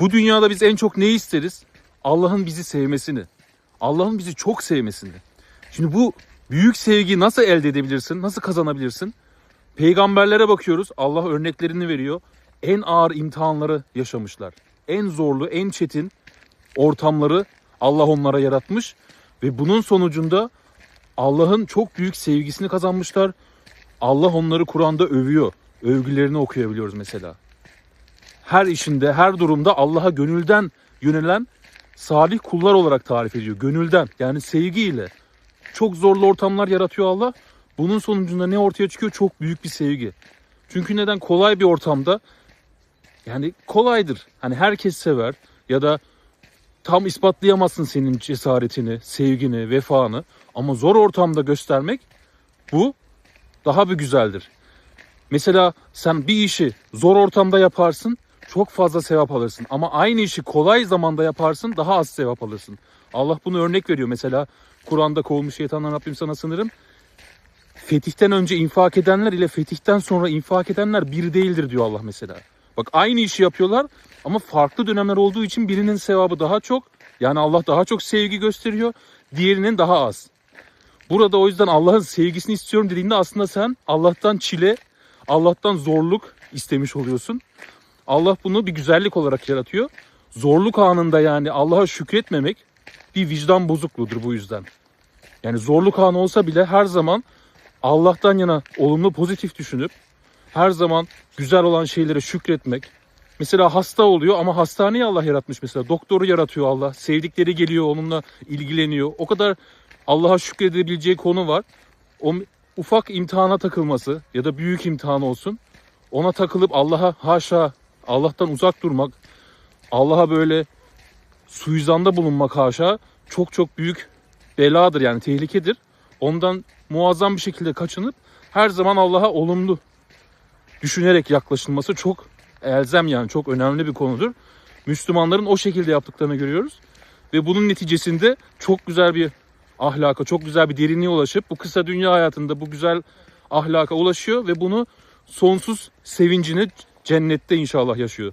Bu dünyada biz en çok ne isteriz? Allah'ın bizi sevmesini. Allah'ın bizi çok sevmesini. Şimdi bu büyük sevgiyi nasıl elde edebilirsin? Nasıl kazanabilirsin? Peygamberlere bakıyoruz. Allah örneklerini veriyor. En ağır imtihanları yaşamışlar. En zorlu, en çetin ortamları Allah onlara yaratmış ve bunun sonucunda Allah'ın çok büyük sevgisini kazanmışlar. Allah onları Kur'an'da övüyor. Övgülerini okuyabiliyoruz mesela. Her işinde, her durumda Allah'a gönülden yönelen salih kullar olarak tarif ediyor. Gönülden yani sevgiyle. Çok zorlu ortamlar yaratıyor Allah. Bunun sonucunda ne ortaya çıkıyor? Çok büyük bir sevgi. Çünkü neden? Kolay bir ortamda yani kolaydır. Hani herkes sever ya da tam ispatlayamazsın senin cesaretini, sevgini, vefanı. Ama zor ortamda göstermek bu daha bir güzeldir. Mesela sen bir işi zor ortamda yaparsın, çok fazla sevap alırsın. Ama aynı işi kolay zamanda yaparsın, daha az sevap alırsın. Allah bunu örnek veriyor. Mesela Kur'an'da kovulmuş şeytandan Rabbim sana sınırım. Fetihten önce infak edenler ile fetihten sonra infak edenler bir değildir diyor Allah mesela. Bak aynı işi yapıyorlar ama farklı dönemler olduğu için birinin sevabı daha çok. Yani Allah daha çok sevgi gösteriyor. Diğerinin daha az. Burada o yüzden Allah'ın sevgisini istiyorum dediğinde aslında sen Allah'tan çile, Allah'tan zorluk istemiş oluyorsun. Allah bunu bir güzellik olarak yaratıyor. Zorluk anında yani Allah'a şükretmemek bir vicdan bozukluğudur bu yüzden. Yani zorluk anı olsa bile her zaman Allah'tan yana olumlu pozitif düşünüp her zaman güzel olan şeylere şükretmek. Mesela hasta oluyor ama hastaneyi Allah yaratmış mesela. Doktoru yaratıyor Allah. Sevdikleri geliyor onunla ilgileniyor. O kadar Allah'a şükredebileceği konu var. O ufak imtihana takılması ya da büyük imtihan olsun. Ona takılıp Allah'a haşa Allah'tan uzak durmak, Allah'a böyle suizanda bulunmak haşa çok çok büyük beladır yani tehlikedir. Ondan muazzam bir şekilde kaçınıp her zaman Allah'a olumlu düşünerek yaklaşılması çok elzem yani çok önemli bir konudur. Müslümanların o şekilde yaptıklarını görüyoruz. Ve bunun neticesinde çok güzel bir ahlaka, çok güzel bir derinliğe ulaşıp bu kısa dünya hayatında bu güzel ahlaka ulaşıyor ve bunu sonsuz sevincini cennette inşallah yaşıyor.